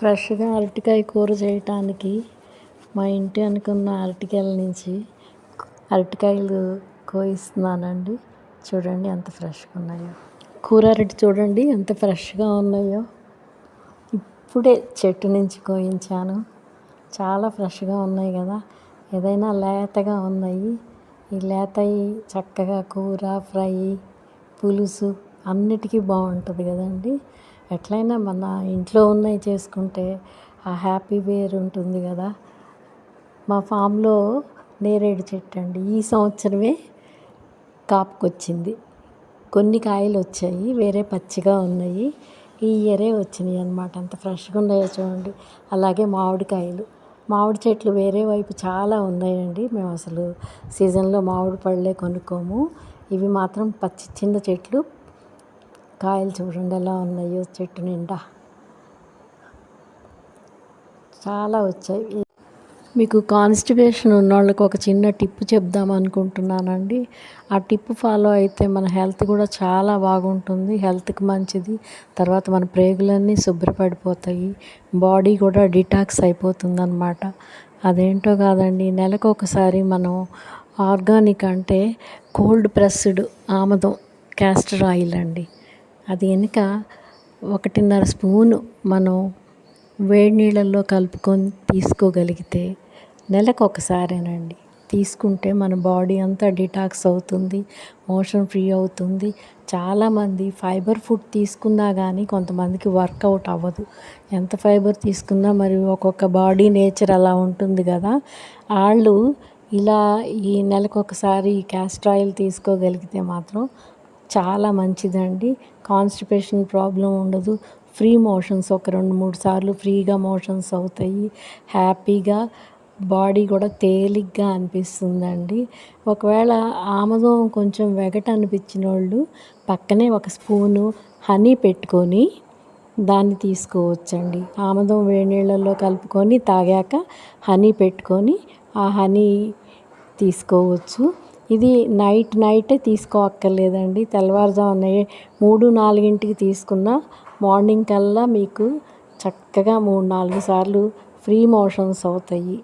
ఫ్రెష్గా అరటికాయ కూర చేయటానికి మా ఇంటి అనుకున్న అరటికాయల నుంచి అరటికాయలు కోయిస్తున్నానండి. చూడండి ఎంత ఫ్రెష్గా ఉన్నాయో. కూర అరటి చూడండి ఎంత ఫ్రెష్గా ఉన్నాయో. ఇప్పుడే చెట్టు నుంచి కోయించాను. చాలా ఫ్రెష్గా ఉన్నాయి కదా. ఏదైనా లేతగా ఉన్నాయి. ఈ లేతయి చక్కగా కూర ఫ్రై పులుసు అన్నిటికీ బాగుంటుంది కదండి. ఎట్లయినా మన ఇంట్లో ఉన్నవి చేసుకుంటే ఆ హ్యాపీ వేరు ఉంటుంది కదా. మా ఫామ్లో నేరేడు చెట్టు అండి. ఈ సంవత్సరమే కాపుకొచ్చింది. కొన్ని కాయలు వచ్చాయి వేరే పచ్చిగా ఉన్నాయి. ఈ ఇయరే వచ్చినాయి అనమాట అంత ఫ్రెష్గా ఉన్నాయో చూడండి. అలాగే మామిడికాయలు. మామిడి చెట్లు వేరే వైపు చాలా ఉన్నాయండి. మేము అసలు సీజన్లో మామిడి పళ్ళే కొనుక్కోము. ఇవి మాత్రం పచ్చి చిన్న చెట్లు కాయలు చూడండి ఎలా ఉన్నాయో చెట్టు నిండా. చాలా వచ్చాయి. మీకు కాన్స్టిపేషన్ ఉన్న వాళ్ళకి ఒక చిన్న టిప్ చెప్దాం అనుకుంటున్నానండి. ఆ టిప్ ఫాలో అయితే మన హెల్త్ కూడా చాలా బాగుంటుంది. హెల్త్కి మంచిది. తర్వాత మన ప్రేగులన్నీ శుభ్రపడిపోతాయి. బాడీ కూడా డిటాక్స్ అయిపోతుంది అనమాట అదేంటో కాదండి నెలకు ఒకసారి మనం ఆర్గానిక్ అంటే కోల్డ్ ప్రెస్డ్ ఆమదం క్యాస్టర్ ఆయిల్ అండి. అది వెనుక ఒకటిన్నర స్పూను మనం వేడి నీళ్ళల్లో కలుపుకొని తీసుకోగలిగితే నెలకు ఒకసారేనండి. తీసుకుంటే మన బాడీ అంతా డిటాక్స్ అవుతుంది మోషన్ ఫ్రీ అవుతుంది. చాలామంది ఫైబర్ ఫుడ్ తీసుకున్నా కానీ కొంతమందికి వర్కౌట్ అవ్వదు. ఎంత ఫైబర్ తీసుకున్నా మరి ఒక్కొక్క బాడీ నేచర్ అలా ఉంటుంది కదా. వాళ్ళు ఇలా ఈ నెలకు ఒకసారి ఈ క్యాస్టర్ ఆయిల్ తీసుకోగలిగితే మాత్రం చాలా మంచిదండి. కాన్స్టిపేషన్ ప్రాబ్లం ఉండదు. ఫ్రీ మోషన్స్ ఒక రెండు మూడు సార్లు ఫ్రీగా మోషన్స్ అవుతాయి. హ్యాపీగా బాడీ కూడా తేలిగ్గా అనిపిస్తుందండి. ఒకవేళ ఆమదం కొంచెం వెగట అనిపించిన వాళ్ళు పక్కనే ఒక స్పూను హనీ పెట్టుకొని దాన్ని తీసుకోవచ్చండి. ఆమదం వేడి నీళ్ళల్లో కలుపుకొని తాగాక హనీ పెట్టుకొని ఆ హనీ తీసుకోవచ్చు. ఇది నైట్ నైటే తీసుకోక్కర్లేదండి. తెల్లవారుజామున మూడు నాలుగింటికి తీసుకున్న మార్నింగ్ కల్లా మీకు చక్కగా మూడు నాలుగు సార్లు ఫ్రీ మోషన్స్ అవుతాయి.